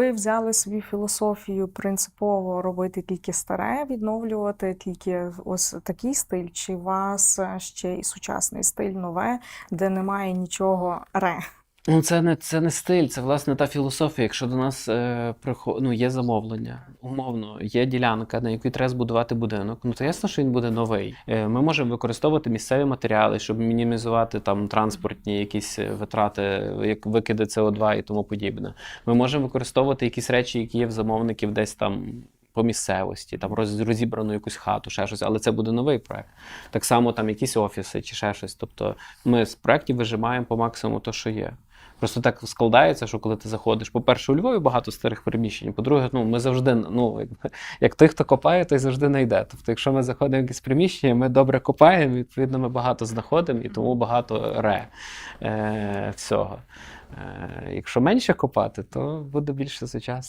ви взяли собі філософію принципово робити тільки старе, відновлювати тільки ось такий стиль, чи у вас е, ще і сучасний стиль нове, де немає нічого ре? Ну, це не, це не стиль, це власне та філософія. Якщо до нас е, приход... ну, є замовлення, умовно, є ділянка, на якій треба збудувати будинок, ну то ясно, що він буде новий. Е, ми можемо використовувати місцеві матеріали, щоб мінімізувати там транспортні якісь е, витрати, як викиди СО2 і тому подібне. Ми можемо використовувати якісь речі, які є в замовників десь там. По місцевості, там роз- розібрану якусь хату, ще щось, але це буде новий проект. Так само там якісь офіси чи ще щось. Тобто ми з проєктів вижимаємо по максимуму те, що є. Просто так складається, що коли ти заходиш, по-перше, у Львові багато старих приміщень. По-друге, ну ми завжди, ну як той, хто копає, той завжди знайде. Тобто, якщо ми заходимо в якесь приміщення, ми добре копаємо, відповідно, ми багато знаходимо і тому багато ре е, всього. Е, якщо менше копати, то буде більше сучасно.